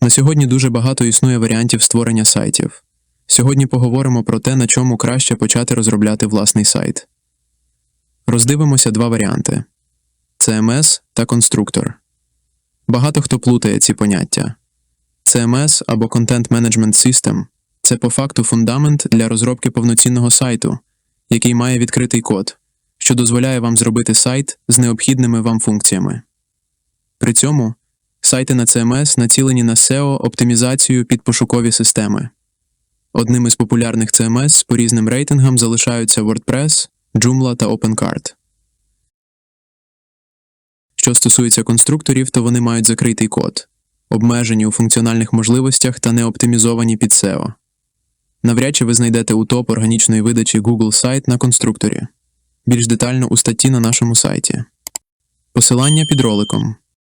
На сьогодні дуже багато існує варіантів створення сайтів. Сьогодні поговоримо про те, на чому краще почати розробляти власний сайт. Роздивимося два варіанти: CMS та конструктор. Багато хто плутає ці поняття. CMS або Content Management System – це по факту фундамент для розробки повноцінного сайту, який має відкритий код, що дозволяє вам зробити сайт з необхідними вам функціями. При цьому сайти на CMS націлені на SEO оптимізацію під пошукові системи. Одним із популярних CMS по різним рейтингам залишаються WordPress, Joomla та OpenCart. Що стосується конструкторів, то вони мають закритий код, обмежені у функціональних можливостях та не оптимізовані під SEO. Навряд чи ви знайдете у топ органічної видачі Google сайт на конструкторі. Більш детально у статті на нашому сайті. Посилання під роликом.